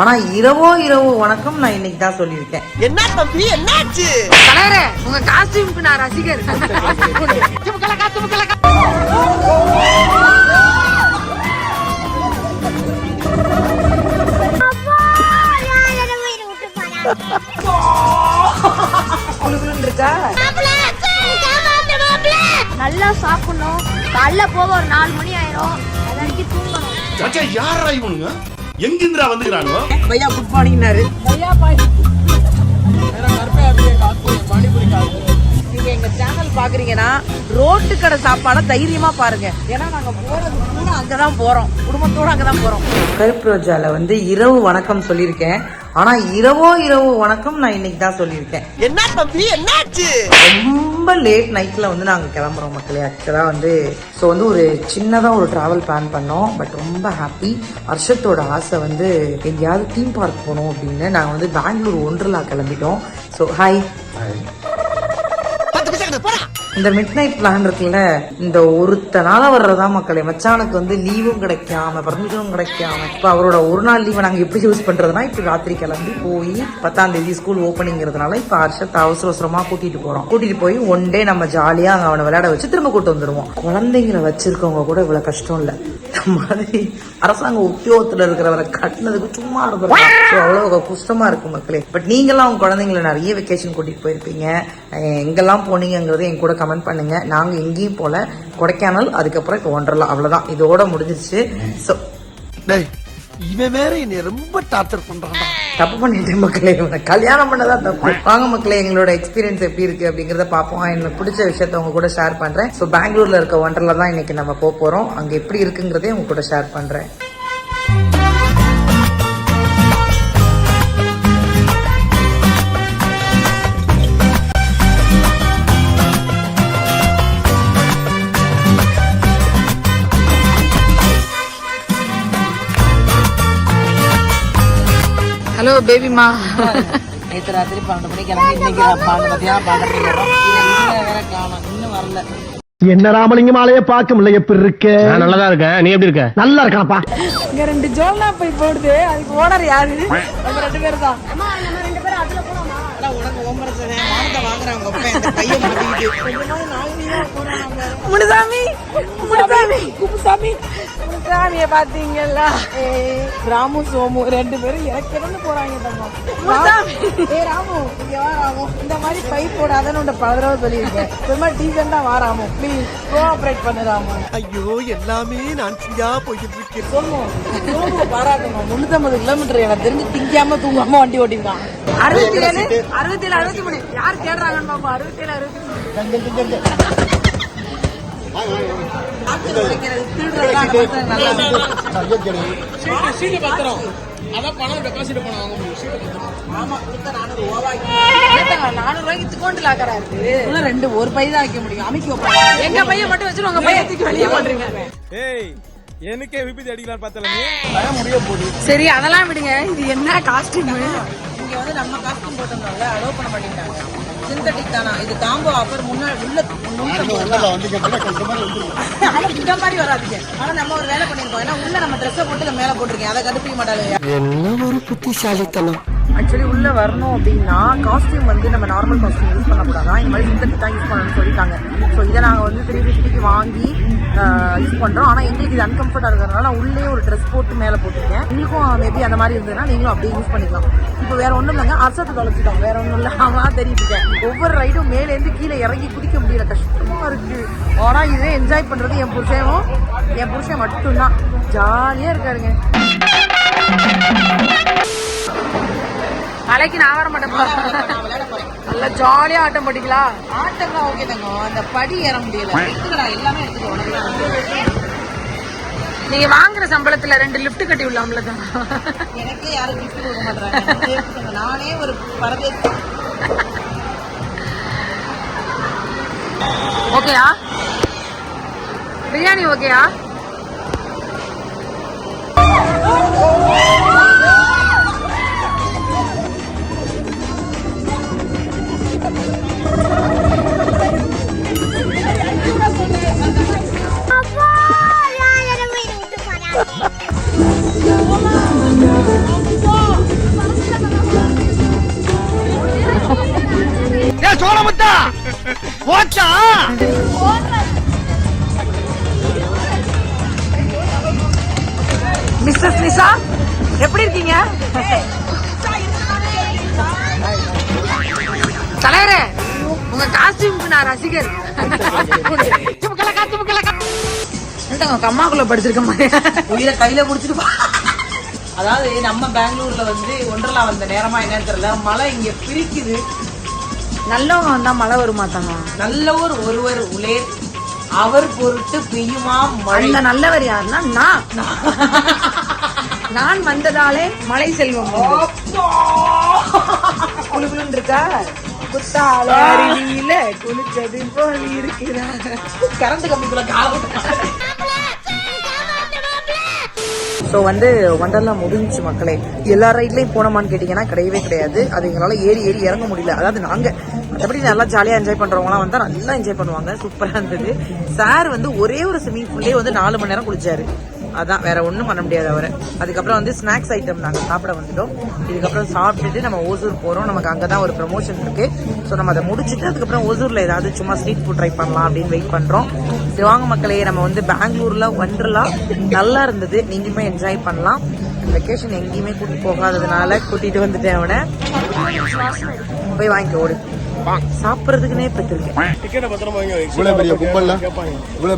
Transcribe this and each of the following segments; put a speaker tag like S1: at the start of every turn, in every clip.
S1: ஆனா இரவோ இரவு வணக்கம் நான் இன்னைக்கு தான் சொல்லியிருக்கேன்.
S2: என்ன தம்பி என்னாச்சு?
S3: தலைவரே உங்க காஸ்டியூமுக்கு நான் ரசிகர். குளுகுளுன்னு இருக்கா
S4: நல்லா சாப்பிடணும். காலைல போக ஒரு நாலு மணி ஆயிரும். அது வரைக்கும் தூங்கணும்.
S5: சச்சா யாரா இவனுங்க? எங்கிந்திரா வந்துக்கிறானுங்க
S1: பையா குட் மார்னிங்னாரு நீங்க எங்க சேனல் பாக்குறீங்கன்னா ரோட்டு கடை சாப்பாட தைரியமா பாருங்க. ஏன்னா நாங்க போறது கூட அங்கதான் போறோம். குடும்பத்தோட அங்கதான் போறோம். கருப்பு ரோஜால வந்து இரவு வணக்கம் சொல்லியிருக்கேன். ஆனா இரவோ இரவு வணக்கம் நான் இன்னைக்கு தான் சொல்லியிருக்கேன்.
S2: என்ன தம்பி? என்னாச்சு?
S1: ரொம்ப லேட் நைட்ல வந்து நாங்க கிளம்புறோம் மக்களே. ஆக்சுவலா வந்து ஸோ வந்து ஒரு சின்னதா ஒரு டிராவல் பிளான் பண்ணோம். பட் ரொம்ப ஹாப்பி வருஷத்தோட ஆசை வந்து எங்கேயாவது தீம் பார்க் போகணும் அப்படின்னு நாங்க வந்து பெங்களூர் ஒன்றுலா கிளம்பிட்டோம். ஸோ ஹாய்
S2: போடா.
S1: இந்த மிட் நைட் பிளான் இருக்குல்ல இந்த ஒருத்தனால வர்றதா மக்களே மச்சானுக்கு வந்து லீவும் கிடைக்காம பர்மிஷனும் கிடைக்காம இப்ப அவரோட ஒரு நாள் லீவை நாங்க எப்படி யூஸ் பண்றதுனா இப்ப ராத்திரி கிளம்பி போய் பத்தாம் தேதி ஸ்கூல் ஓப்பனிங்கிறதுனால இப்ப ஹர்ஷத்தை அவசர அவசரமா கூட்டிட்டு போறோம். கூட்டிட்டு போய் ஒன் டே நம்ம ஜாலியா அங்க அவனை விளையாட வச்சு திரும்ப கூட்டு வந்துருவோம். குழந்தைங்களை வச்சிருக்கவங்க கூட இவ்வளவு கஷ்டம் இல்ல. மாதிரி அரசாங்க உத்தியோகத்துல இருக்கிறவரை கட்டினதுக்கு சும்மா இருந்திருக்காங்க ஸோ அவ்வளோ கஷ்டமா இருக்கும் மக்களே. பட் நீங்களாம் உங்க குழந்தைங்களை நிறைய வெக்கேஷன் கூட்டிட்டு போயிருப்பீங்க. எங்கெல்லாம் போனீங்கங்கிறத என் கூட கமெண்ட் பண்ணுங்க. நாங்க எங்கேயும் போல கொடைக்கானல் அதுக்கப்புறம் இப்போ ஒன்றலாம் அவ்வளவுதான். இதோட முடிஞ்சிருச்சு. ஸோ
S2: இவன் வேற என்னை ரொம்ப டார்ச்சர் பண்றான்டா.
S1: தப்பு பண்ணிட்டேன் மக்களே. இவனை கல்யாணம் பண்ணதான் தப்பு. வாங்க மக்களே எங்களோட எக்ஸ்பீரியன்ஸ் எப்படி இருக்கு அப்படிங்கறத பார்ப்போம். எனக்கு பிடிச்ச விஷயத்த உங்க கூட ஷேர் பண்றேன். ஸோ பெங்களூர்ல இருக்க ஒன்றல தான் இன்னைக்கு நம்ம போக போறோம். அங்க எப்படி இருக்குங்கிறதே உங்க கூட ஷேர் பண்றேன்.
S3: ஹலோ பேபிமா
S1: நேற்று ராத்திரி பன்னெண்டு மணிக்கு கிளம்பி இன்னைக்கு பன்னெண்டு மத்தியானம் பன்னெண்டு வேற காணும். இன்னும் வரல.
S6: என்ன ராமலிங்கம் ஆலைய பார்க்க முடியல எப்படி இருக்க?
S7: நான் நல்லா தான் இருக்கேன். நீ எப்படி இருக்க?
S6: நல்லா இருக்கானப்பா
S3: இங்க ரெண்டு ஜோல்னா போய் போடுது. அதுக்கு ஓனர் யாரு? நம்ம ரெண்டு பேர் தான்
S1: உனக்கு ஓம்பரசனே வாங்க வாங்குறாங்க இந்த பையன் மாட்டிக்கிட்டு.
S3: முனுசாமி முனுசாமி குப்புசாமி முனுசாமிய பாத்தீங்கல்ல ஏய், ராமு சோமு ரெண்டு பேரும் எனக்கு இருந்து போறாங்க தம்மா முனுசாமி. ஏய் ராமு இங்க வா ராமு. இந்த மாதிரி பை போடாதன்னு உன்ட பல தடவை சொல்லியிருக்கேன். வா ராமு. ப்ளீஸ் கோஆபரேட் பண்ணு ராமு.
S2: ஐயோ எல்லாமே நான் சரியா போய்கிட்டு இருக்கேன்
S1: சோமு சோமு பாராட்டணும் முன்னூத்தம்பது கிலோமீட்டர் எனக்கு தெரிஞ்சு திங்காம தூங்காம வண்டி ஓட்டிருக்கான்
S3: அறுபத்தி ஏழு அறுபத்தி ஏழு அறுபத்தி மூணு. யார் தேடுறாங்கன்னு பாப்போம். அறுபத்தி ஏழு அறுபத்தி மூணு
S1: ரெண்டு ஒரு பை தான் வைக்க முடியும். அமைக்க
S3: எங்க பையன் மட்டும் வச்சு உங்க பையன் தூக்கி வெளியே
S8: ஏய் எனக்கே விபத்து அடிக்கலாம் பார்த்தல
S3: சரி அதெல்லாம் விடுங்க. இது என்ன காஸ்டியூம்
S1: வந்து நம்ம காஸ்டியூம் போட்டிருந்தோம்ல அலோவ் பண்ண மாட்டேங்கிறாங்க சிந்தட்டிக் தானா? இது காம்போ ஆஃபர் முன்னாடி உள்ள ஆனா இந்த மாதிரி வராதுங்க. ஆனா நம்ம ஒரு வேலை பண்ணிருக்கோம் ஏன்னா உள்ள நம்ம ட்ரெஸ்ஸை போட்டு மேல போட்டிருக்கேன். அதை கடுப்பிக்க மாட்டாங்க.
S2: என்ன ஒரு புத்திசாலித்தனம்.
S1: ஆக்சுவலி உள்ள வரணும் அப்படின்னா காஸ்டியூம் வந்து நம்ம நார்மல் காஸ்டியூம் யூஸ் பண்ணக்கூடாதான் இந்த மாதிரி சிந்தட்டிக் தான் யூஸ் பண்ணணும்னு சொல்லிட்டாங்க. ஸோ இதை நாங்கள் வந்து த்ரீ ஃபிஃப்டிக்கு வாங்கி யூஸ் பண்ணுறோம் ஆனால் எங்களுக்கு இது அன்கம்ஃபர்டா இருக்கிறதுனால நான் உள்ளே ஒரு ட்ரெஸ் போட்டு மேலே போட்டிருக்கேன். உங்களுக்கும் மேபி அந்த மாதிரி இருந்ததுன்னா நீங்களும் அப்படியே யூஸ் பண்ணிக்கலாம். இப்போ வேறு ஒன்றும் இல்லைங்க. அரசத்தை தொலைச்சிட்டோம். வேறு ஒன்றும் இல்லை. அவன் தெரியுது ஒவ்வொரு ரைடும் மேலேருந்து கீழே இறங்கி குதிக்க முடியல. கஷ்டமாக இருக்குது ஆனால் இதே என்ஜாய் பண்ணுறது என் புருஷனும் என் புருஷன் மட்டும்தான். ஜாலியாக இருக்காருங்க.
S3: நாளைக்கு நான் வர மாட்டேன் நல்லா ஜாலியா ஆட்டம் போட்டிக்கலாம்
S1: ஆட்டம்லாம் ஓகே தாங்க. அந்த படி ஏற முடியல. எடுத்துக்கடா எல்லாமே எடுத்துக்கோ
S3: நீங்க வாங்குற சம்பளத்துல ரெண்டு லிஃப்ட் கட்டி விடலாம்ல தான்
S1: எனக்கே யாரும் கிஃப்ட் கொடுக்க மாட்டாங்க. நானே ஒரு பரதேசி.
S3: ஓகேயா பிரியாணி ஓகேயா நான் ரசிகர்? கம்மாக்குள்ள படிச்சிருக்க மாதிரி?
S1: உயிரை கையில புடிச்சிட்டு. அதாவது நம்ம பெங்களூர்ல வந்து ஒன்றலா வந்த நேரமா என்னன்னு தெரியல. மழை இங்க பிரிக்குது.
S3: நல்லவங்க வந்தா மழை வருமா தங்கம்
S1: நல்லவர் ஒருவர் உலேர். அவர் பொருட்டு பெய்யுமா மழை?
S3: அந்த நல்லவர் யாருன்னா நான். நான் வந்ததாலே மலை செல்வம் குளுன்னு இருக்கா? குத்தால அருவியில குளிச்சது போல் இருக்கிறார்.
S1: கரண்ட் கம்பிக்குள்ள காலம் ஸோ வந்து ஒண்டர்லாம் முடிஞ்சுச்சு மக்களே. எல்லா ரைட்லையும் போனோமான்னு கேட்டிங்கன்னா கிடையவே கிடையாது. அது எங்களால் ஏறி ஏறி இறங்க முடியல. அதாவது நாங்கள் மற்றபடி நல்லா ஜாலியாக என்ஜாய் பண்ணுறவங்களாம் வந்தால் நல்லா என்ஜாய் பண்ணுவாங்க. சூப்பராக இருந்தது. சார் வந்து ஒரே ஒரு ஸ்விம்மிங் பூல்லே வந்து நாலு மணி நேரம் குளிச்சாரு. அதான் வேற ஒன்றும் பண்ண முடியாது அவரை. அதுக்கப்புறம் வந்து ஸ்நாக்ஸ் ஐட்டம் நாங்கள் சாப்பிட வந்துட்டோம். இதுக்கப்புறம் சாப்பிட்டுட்டு நம்ம ஓசூர் போகிறோம் நமக்கு அங்கே தான் ஒரு ப்ரொமோஷன் இருக்கு. ஸோ நம்ம அதை முடிச்சுட்டு அதுக்கப்புறம் ஓசூரில் ஏதாவது சும்மா ஸ்ட்ரீட் ஃபுட் ட்ரை பண்ணலாம் அப்படின்னு வெயிட் பண்ணுறோம் சிவாங்க மக்களே நம்ம வந்து பெங்களூரில் ஒன்றலாம் நல்லா இருந்தது. நீங்களுமே என்ஜாய் பண்ணலாம். வெக்கேஷன் எங்கேயுமே கூட்டிட்டு போகாததுனால கூட்டிட்டு வந்துட்டேன் அவனை. போய் வாங்கிக்க ஓடு. சாப்பிட்றதுக்குனே பெற்றிருக்கேன்.
S8: டிக்கெட்டை பத்திரமா வாங்கி வை.
S9: இவ்வளவு பெரிய கும்பல்ல?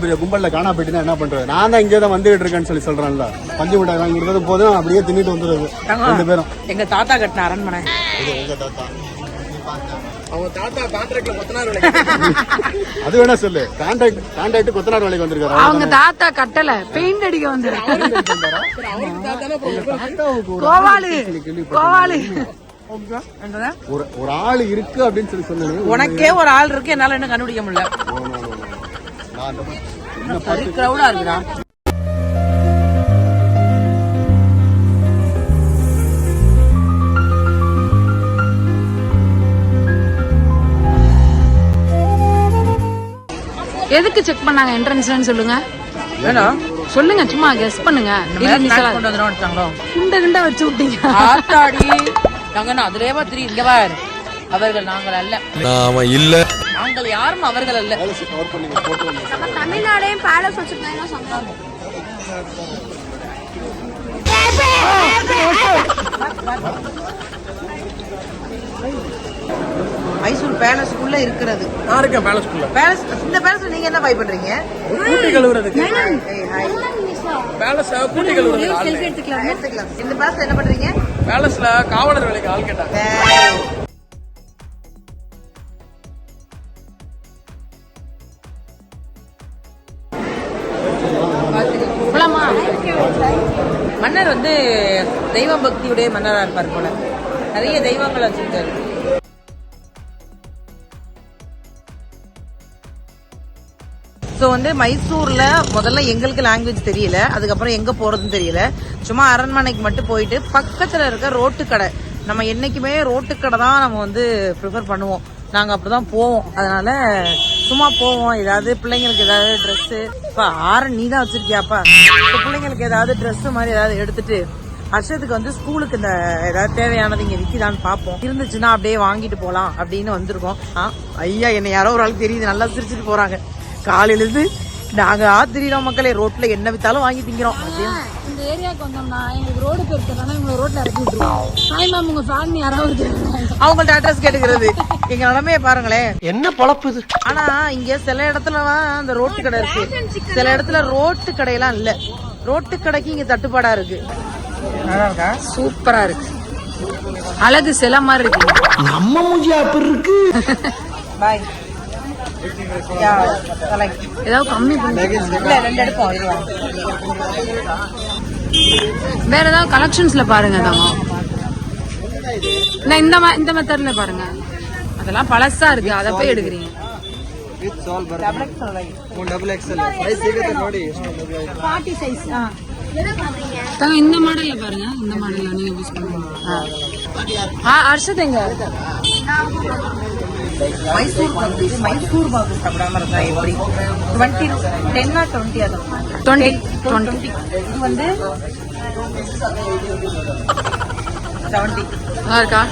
S9: பெரிய கும்பல்ல காணா போயிட்டுனா என்ன பண்றது? நான் தான் இங்கே தான் வந்துகிட்டு இருக்கேன்னு சொல்லி சொல்றேன்ல. பஞ்சு மிட்டாய் போதும் அப்படியே தின்னுட்டு வந்துடுறது ரெண்டு பேரும்.
S1: எங்க தாத்தா கட்டின அரண்மனை.
S8: அவங்க தாத்தா கான்ட்ராக்ட்ல கொத்தனார்
S9: அது வேணா சொல்லு. கான்ட்ராக்ட் கான்ட்ராக்ட் கொத்தனார் வேலைக்கு வந்திருக்காரு.
S3: அவங்க தாத்தா கட்டல பெயிண்ட் அடிக்க வந்து கோவாலு கோவாலு.
S9: ஒரு ஒரு ஆள் இருக்கு அப்படின்னு சொல்லி சொன்னேன்
S1: உனக்கே ஒரு ஆள் இருக்கு என்னால என்ன கண்டுபிடிக்க முடியல.
S9: நான் அந்த மாதிரி
S1: சரி கிரௌடா இருக்குடா
S3: எதுக்கு செக் பண்ணாங்க என்ட்ரன்ஸ்லன்னு சொல்லுங்க?
S1: வேணும்
S3: சொல்லுங்க சும்மா கெஸ் பண்ணுங்க.
S1: கொண்டு வந்துடும்
S3: குண்ட குண்ட வச்சு விட்டீங்க.
S1: ஆத்தாடி. நாங்க என்ன அதிலே பார்த்து இங்க பார் அவர்கள் நாங்கள் அல்ல.
S8: நாம இல்ல.
S1: நாங்கள் யாரும் அவர்கள் அல்ல.
S4: தமிழ்நாடையும் பேலஸ் வச்சிருந்தாங்கன்னா சொன்னாங்க
S1: மைசூர் பேலஸ்க்குள்ள இருக்கிறது.
S8: நான் இருக்கேன் பேலஸ்குள்ள
S1: பேலஸ் இந்த பேலஸ்ல நீங்க என்ன பை பண்றீங்க?
S8: கூட்டி கழுவுறதுக்கு.
S1: ஏய், hi.
S8: பேலஸ் கூட்டி கழுவுறதுக்கு ஆள் இல்லை.
S1: எடுத்துக்கலாம்? இந்த பேலஸ்ல என்ன பண்றீங்க?
S8: பேலஸ்ல காவலர் வேலைக்கு ஆள் கேட்டாங்க.
S1: மன்னர் வந்து தெய்வ பக்தியுடைய மன்னரா இருப்பார் போல. நிறைய தெய்வங்கள் வச்சிருக்காரு. ஸோ வந்து மைசூரில் முதல்ல எங்களுக்கு லாங்குவேஜ் தெரியல. அதுக்கப்புறம் எங்கே போகிறதுன்னு தெரியல. சும்மா அரண்மனைக்கு மட்டும் போயிட்டு பக்கத்தில் இருக்க ரோட்டு கடை. நம்ம என்னைக்குமே ரோட்டு கடை தான் நம்ம வந்து ப்ரிஃபர் பண்ணுவோம். நாங்கள் அப்படி தான் போவோம். அதனால் சும்மா போவோம். ஏதாவது பிள்ளைங்களுக்கு ஏதாவது ட்ரெஸ்ஸு இப்போ ஆரன் நீ தான் வச்சுருக்கியாப்பா? இப்போ பிள்ளைங்களுக்கு ஏதாவது ட்ரெஸ்ஸு மாதிரி ஏதாவது எடுத்துட்டு ஹர்ஷத்துக்கு வந்து ஸ்கூலுக்கு இந்த ஏதாவது தேவையானது இங்கே விற்கிதான்னு பார்ப்போம். இருந்துச்சுன்னா அப்படியே வாங்கிட்டு போகலாம் அப்படின்னு வந்திருக்கோம். ஆ, ஐயா என்னை யாரோ ஒரு ஆள் தெரியுது. நல்லா சிரிச்சிட்டு போகிறாங்க காலையில இருந்து நாங்க ஆத்திரியோம் மக்களே. ரோட்ல என்ன வித்தாலும் வாங்கி திங்கிறோம்.
S3: இந்த ஏரியாவுக்கு வந்தோம்னா எங்களுக்கு ரோடு பேர் தெரியலன்னா இவங்க ரோட்ல இறக்கி விட்டுருவோம் ஹாய் மேம் உங்க ஃபேன் யாராவது
S1: அவங்கள்ட்ட அட்ரஸ் கேட்டுக்கிறது. எங்க நிலைமைய பாருங்களேன்
S7: என்ன பொழப்பு இது?
S1: ஆனா இங்க சில இடத்துல அந்த ரோட்டு கடை இருக்கு. சில இடத்துல ரோட்டு கடையெல்லாம் இல்ல. ரோட்டு கடைக்கு இங்க தட்டுப்பாடா இருக்கு.
S3: சூப்பரா இருக்கு. அழகு சில மாதிரி இருக்கு.
S6: நம்ம அப்படி இருக்கு.
S1: பாய்
S3: ஏதாவது கம்மி
S1: ரெண்டு எடுப்போம்
S3: வேற ஏதாவது கலெக்ஷன்ஸ்ல பாருங்க இல்ல இந்த மா- இந்த மெத்தட்ல பாருங்க. அதெல்லாம் பழசா இருக்கு. அதை போய் எடுக்கிறீங்க. தங்கம் இந்த மாடல்ல பாருங்க. இந்த மாடல்ல நீங்க யூஸ் பண்ணுங்க. ஆ. அர்ஷத் எங்க?
S1: மைசூர் இது மைசூர் பாக்கு சாப்பிடாம இருந்தா எப்படி டுவெண்ட்டி டென்னா டுவெண்ட்டி அது
S3: டுவெண்ட்டி
S1: டுவெண்ட்டி இது வந்து செவன்ட்டி
S3: நல்லா இருக்கா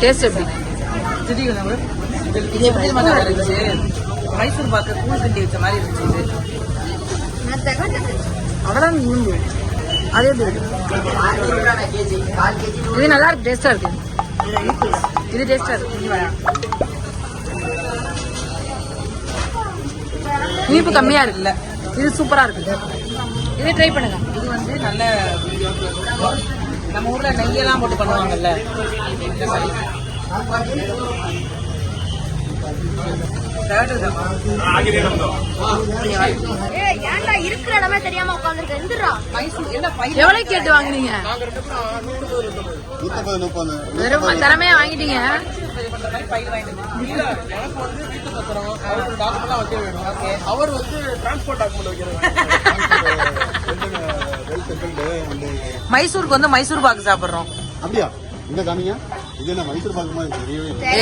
S3: டேஸ்ட் எப்படி
S1: திடீர்னு இது எப்படி நல்லா இருந்துச்சு மைசூர் பாக்கு கூழ் கிண்டி வச்ச மாதிரி இருந்துச்சு
S3: இரும்பு அது இது நல்லா இருக்கு டேஸ்டா இருக்கு இது டேஸ்டா இருக்கு இனிப்பு கம்மியா இருக்குல்ல. இது சூப்பரா இருக்கு. இதை ட்ரை பண்ணுங்க.
S1: இது வந்து நல்ல நம்ம ஊர்ல நெய்யெல்லாம் போட்டு பண்ணுவாங்கல்ல.
S4: இருக்கிற இடமே தெரியாம உட்காந்துருக்க எந்திரா.
S1: மைசூர் என்ன பை
S3: எவ்வளவு கேட்டு
S8: எனக்கு வந்து வீட்டு பத்திரம் அவருக்கு டாக்குமெண்ட் வைக்க வேணும். அவர் வந்து டிரான்ஸ்போர்ட் டாக்குமெண்ட் வைக்கிறாங்க
S1: மைசூருக்கு வந்து மைசூர் பாக்கு சாப்பிடுறோம்.
S9: அப்படியா? இந்த காமிங்க. இது என்ன மைசூர்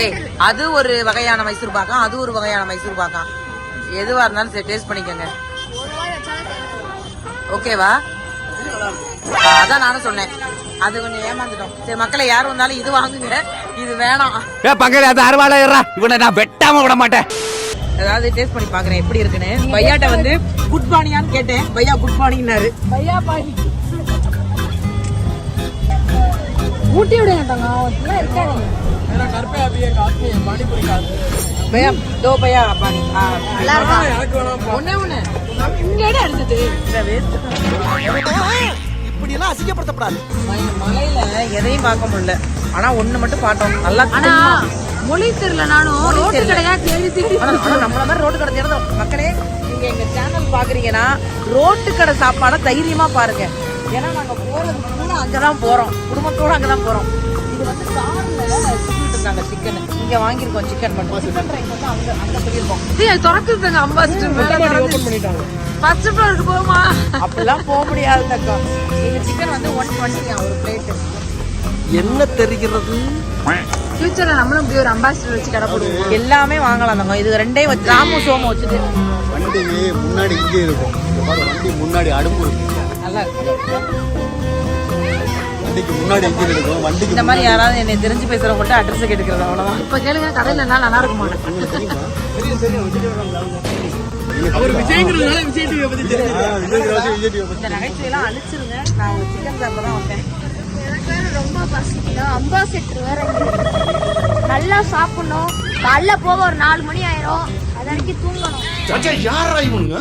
S1: ஏய் அது ஒரு வகையான மைசூர் பாக்கம் அது ஒரு வகையான மைசூர் பாக்கம் எதுவா இருந்தாலும் சரி டேஸ்ட் பண்ணிக்கோங்க. ஓகேவா அதான் நானும் சொன்னேன். அது கொஞ்சம் ஏமாந்துட்டோம். சரி மக்களை யார் வந்தாலும் இது வாங்குங்க. இது வேணாம்.
S2: ஏ பக்கத்துல அது அறுவாலை இவனை நான் வெட்டாம விட மாட்டேன்.
S1: அதாவது டேஸ்ட் பண்ணி பாக்குறேன் எப்படி இருக்குன்னு. பையாட்ட வந்து குட் பானியான்னு கேட்டேன். பையா குட் பானிங்னாரு
S3: பையா பாய் ஊட்டி விடுங்க இருக்காங்க
S8: காசு பானிபூரி காசு
S1: பையா தோ பையா பானி.
S3: ஒண்ணே ஒண்ணு. இங்க இடம்
S2: எல்லாம் அசிங்கப்படுத்தப்படாது.
S1: மலையில எதையும் பார்க்க முடியல. ஆனா ஒண்ணு மட்டும் பார்த்தோம். நல்லா
S3: ஆனா மொழி தெரியல நானும். ரோட்டு கடையா தேடி தேடி
S1: நம்மள மாதிரி ரோட்டு கடை தேர்ந்தோம் மக்களே நீங்க எங்க சேனல் பாக்குறீங்கன்னா ரோட்டு கடை சாப்பாடை தைரியமா பாருங்க. ஏன்னா நாங்க போறது அங்கதான் போறோம். குடும்பத்தோட அங்கதான் போறோம். இது வந்து கார்ல இருந்தாங்க சிக்கன் இங்க வாங்கியிருக்கோம் சிக்கன் மட்டும். சிக்கன் ரைஸ் வந்து அங்க அங்க சொல்லியிருக்கோம்.
S3: இது திறக்குதுங்க அம்பாசிடர்
S8: ஓபன் பண்ணிட்டாங்க.
S3: ஃபர்ஸ்ட் ஃப்ளோருக்கு போமா
S1: அப்படிலாம் போக முடியாது தக்கா எங்க சிக்கன் வந்து ஒன் டுவெண்ட்டி ஒரு பிளேட்
S2: என்ன தெரிகிறது?
S3: ஃபியூச்சர்ல நம்மளும் இப்படி ஒரு அம்பாசிடர் வச்சு கடை போடுவோம்.
S1: எல்லாமே வாங்கலாம் தங்க இது ரெண்டையும் வச்சு ராமு சோமு வச்சுட்டு
S9: வண்டி முன்னாடி இங்கே இருக்கும். வண்டி முன்னாடி அடுப்பு இருக்கு
S1: நல்லா இருக்கு.
S9: வண்டிக்கு முன்னாடி இங்கே இருக்கும் வண்டிக்கு
S1: இந்த மாதிரி யாராவது என்னை தெரிஞ்சு பேசுறவங்கள்ட்ட அட்ரஸ் கேட்டுக்கிறது அவ்வளவுதான்.
S3: இப்ப கேளுங்க கடையில என்ன நல்லா இருக்க மாட்டேன்
S8: அவர் விஜய்ங்கிறதுனால விஜய் டிவியை பத்தி தெரியும்.
S9: ஆ, விஜய் ராசி, விஜய் டிவி பத்தி
S1: இந்த நகைச்சுவையெல்லாம் அழிச்சிருங்க. நான் ஒரு சிக்கன் சாப்பிட தான் வந்தேன்.
S4: எனக்கு வேற ரொம்ப பசிக்குது? அம்பாசிடர் வேற. நல்லா சாப்பிடணும். காலைல போக ஒரு நாலு மணி ஆயிரும். அது வரைக்கும் தூங்கணும்.
S5: யாரா இவனுங்க?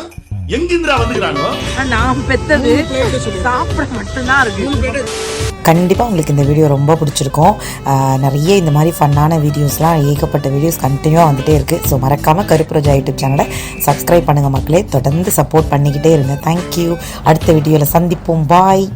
S5: எங்கிந்திரா வந்துக்கிறாங்க?
S1: நான் பெத்தது சாப்பிட மட்டும்தான் இருக்கு.
S10: கண்டிப்பாக உங்களுக்கு இந்த வீடியோ ரொம்ப பிடிச்சிருக்கும். நிறைய இந்த மாதிரி ஃபன்னான வீடியோஸ்லாம் ஏகப்பட்ட வீடியோஸ் கண்டினியூவாக வந்துட்டே இருக்குது ஸோ மறக்காமல் கருப்பு ரோஜா யூடியூப் சேனலை சப்ஸ்கிரைப் பண்ணுங்கள் மக்களே. தொடர்ந்து சப்போர்ட் பண்ணிக்கிட்டே இருங்க. தேங்க்யூ அடுத்த வீடியோவில் சந்திப்போம். பாய்